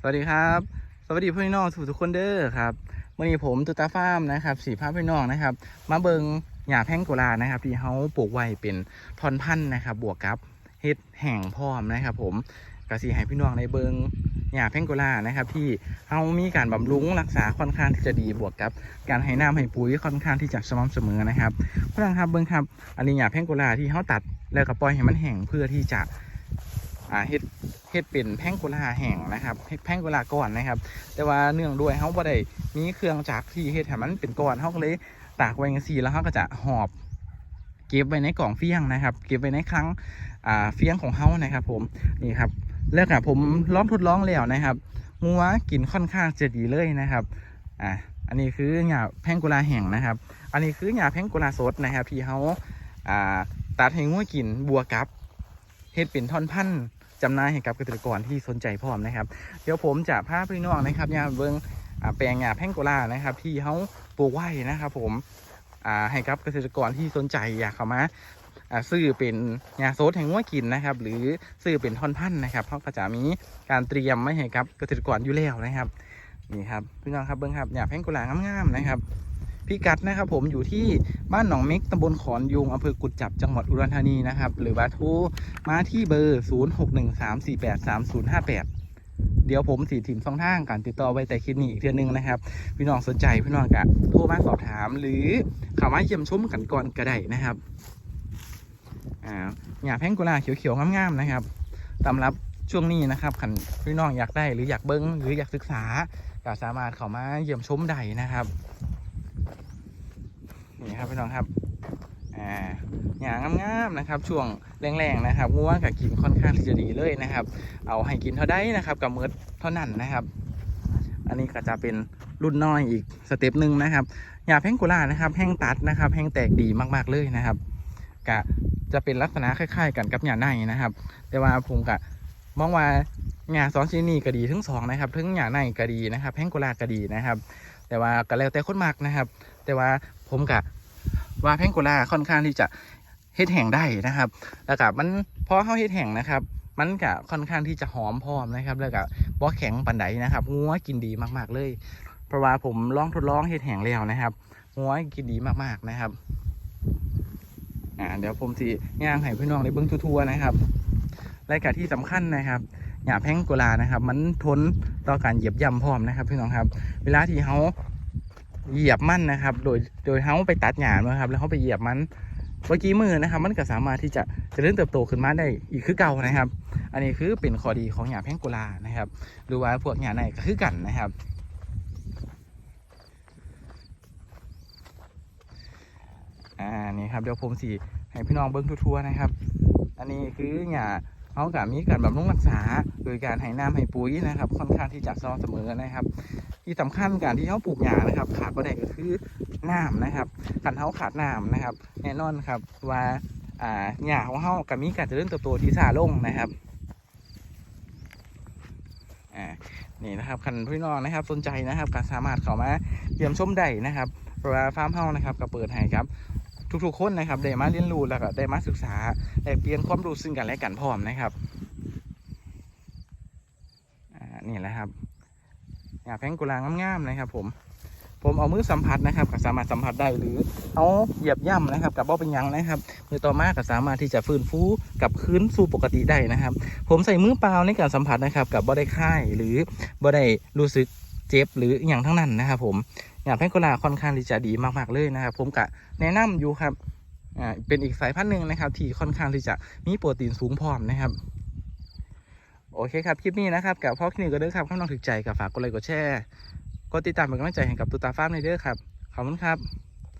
สวัสดีครับ สวัสดีพี่น้องทุกทุกๆคนเด้อครับวันนี้ผมตุตาฟาร์มนะครับสีภาพพี่น้องนะครับ มาเบิงหญ้าแพงโกลานะครับ ที่เขาปลูกไว้เป็นทอนพันธุ์นะครับ บวกกับเฮ็ดแห่งพร้อมนะครับ ผมกระสีให้พี่น้องในเบิงหญ้าแพงโกลานะครับ ที่เขามีการบำรุงรักษาค่อนข้างที่จะดีบวกกับ การให้น้ำให้ปุ๋ยค่อนข้างที่จะสม่ำเสมอนะครับเพื่อนครับเบิงครับอันนี้หญ้าแพงโกลาที่เขาตัดแล้วก็ปล่อยให้มันแห้งเพื่อที่จะ อ่าเฮ็ดเฮ็ดเป็นแพ่งโกลาแห้งนะครับเฮ็ดแพ่งโกลาก้อนนะครับ แต่ว่าเนื่องด้วยเขาบ่ได้มีเครื่องจักรที่เฮ็ดให้มันเป็นก้อนเขาก็เลยตากไว้จังซีแล้วเขาก็จะหอบเก็บไว้ในกล่องเฟี้ยงนะครับ เก็บไว้ในครั้งอ่าเฟี้ยงของเขานะครับ ผมนี่ครับแล้วก็ผมลองทดลองแล้วนะครับงัวกินค่อนข้างจะดีเลยนะครับอ่าอันนี้คือหญ้าแพงโกลาแห้งนะครับ อันนี้คือหญ้าแพงโกลาสดนะครับ ที่เขาอ่าตัดให้งัวกินบัวกกับเฮ็ดเป็นท่อนพันธุ์ จำหน่ายให้กับเกษตรกรที่สนใจพร้อมนะครับ เดี๋ยวผมจะพาพี่น้องนะครับยาเบิงอ่าแปลงยาแพงโกลานะครับ ที่เขาปลูกไว้นะครับ ผมให้กับเกษตรกรที่สนใจอยากเข้ามาซื้อเป็นยาโซดแห่งงัวกินนะครับ หรือซื้อเป็นท่อนพันนะครับเขาก็จะมีการเตรียมไว้ให้กับเกษตรกรอยู่แล้วนะครับนี่ครับพี่น้องครับเบิ้งครับยาแพงโกลางามๆนะครับ พี่กัดนะครับผมอยู่ที่บ้านหนองเม็กตำบลขอนยุงอำเภอกุดจับจังหวัดอุดรธานีนะครับ หรือว่าโทรมาที่เบอร์ 0613483058 เดี๋ยวผมสีถิ่มช่องทางการติดต่อไว้แต่คลิปนี้อีกเทือนึงนะครับ พี่น้องสนใจพี่น้องกะโทรมาสอบถามหรือเข้ามาเยี่ยมชมกันก่อนก็ได้นะครับอ่าหญ้าแพงกุลาเขียวๆงามๆนะครับสำหรับช่วงนี้นะครับขันพี่น้องอยากได้หรืออยากเบิ้งหรืออยากศึกษาก็สามารถเข้ามาเยี่ยมชมได้นะครับ นี่ครับพี่น้องครับอ่าอย่างงามๆนะครับ ช่วงแรงๆนะครับงัวกับกินค่อนข้างที่จะดีเลยนะครับ เอาให้กินเท่าได้นะครับ กับเมือเท่านั้นนะครับ อันนี้ก็จะเป็นรุ่นน้อยอีกสเต็ปหนึ่งนะครับหยาแพงกุลานะครับ แห้งตัดนะครับ แห้งแตกดีมากๆเลยนะครับกะจะเป็นลักษณะคล้ายๆ กันกับหญ้าในนะครับ แต่ว่าผมกะมองว่าหญ้าสองชนิดนี้ก็ดีทั้งสองนะครับทั้งหญ้าในก็ดีนะครับแพงกุลาก็ดีนะครับ แต่ว่าก็แล้วแต่คนมักนะครับ แต่ว่า ผมกะว่าแพงโกุลาค่อนข้างที่จะเฮ็ดแห้งได้นะครับแล้วก็มันพอเข้าเฮ็ดแห้งนะครับ มันก็ค่อนข้างที่จะหอมพร้อมนะครับ แล้วก็บ่แข็งปันไดนะครับงัวกินดีมากๆเลย เพราะว่าผมลองทดลองเฮ็ดแห้งแล้วนะครับงัวกินดีมากๆนะครับอ่าเดี๋ยวผมสิย่างให้พี่น้องได้เบิ่งทั่วๆนะครับรายการที่สำคัญนะครับหญ้าแพงโกลานะครับ มันทนต่อการเหยียบย่ำพร้อมนะครับพี่น้องครับ เวลาที่เขา เหยียบมันนะครับ โดยโดยเขาไปตัดหญ้านะครับ แล้วเขาไปเหยียบมันเมื่อกี้มือนะครับ มันก็สามารถที่จะจะเจริญเติบโตขึ้นมาได้อีกคือเก่านะครับ อันนี้คือเป็นข้อดีของหญ้าแพงโกลานะครับ หรือว่าพวกหญ้าในก็คือกันนะครับอ่านี่ครับเดี๋ยวผมสีให้พี่น้องเบิ้งทั่วๆนะครับ อันนี้คือหญ้า เขากับมีการบำรุงรักษา โดยการให้น้ำให้ปุ๋ยนะครับ ค่อนข้างที่จะสม่ำเสมอนะครับ ที่สำคัญการที่เขาปลูกหญ้านะครับ ขาดประเด็นก็คือน้ำนะครับขันเขาขาดน้ำนะครับ แน่นอนครับว่าอ่าหญ้าของเขากับมีการเจริญเติบโตที่ช้าลงนะครับอ่านี่นะครับคันพี่น้องนะครับสนใจนะครับก็สามารถเข้ามาเยี่ยมชมได้นะครับเพราะว่าฟาร์มเฮานะครับก็เปิดให้ครับ ทุกๆคนนะครับได้มาเรียนรู้แล้วก็ได้มาศึกษาได้เปลี่ยนความรู้ซึ่งกันและกันพร้อมนะครับอ่านี่แหละครับหญ้าแพงกุลางามๆนะครับผมผมเอามือสัมผัสนะครับก็สามารถสัมผัสได้หรือเอาเหยียบย่ำนะครับกับบ่เป็นหยังนะครับมือต่อมาก็สามารถที่จะฟื้นฟูกลับคืนสู่ปกติได้นะครับ ผมใส่มือเปล่าในการสัมผัสนะครับกับบ่ได้ค่ายหรือบ่ได้รู้สึกเจ็บหรืออหย่างทั้งนั้นนะครับผม อย่างแพงโกลาค่อนข้างที่จะดีมากๆเลยนะครับ ผมกะแนะนำอยู่ครับอ่าเป็นอีกสายพันธุ์หนึ่งนะครับ ที่ค่อนข้างที่จะมีโปรตีนสูงพร้อมนะครับโอเคครับ คลิปนี้นะครับ กับพ่อคลินิกก็เด้อครับข้างน้องถึกใจกับฝากกดไลค์กดแชร์กดติดตามเป็นกำลังใจให้กับตุตาฟ้ามในเด้อครับ ขอบคุณครับ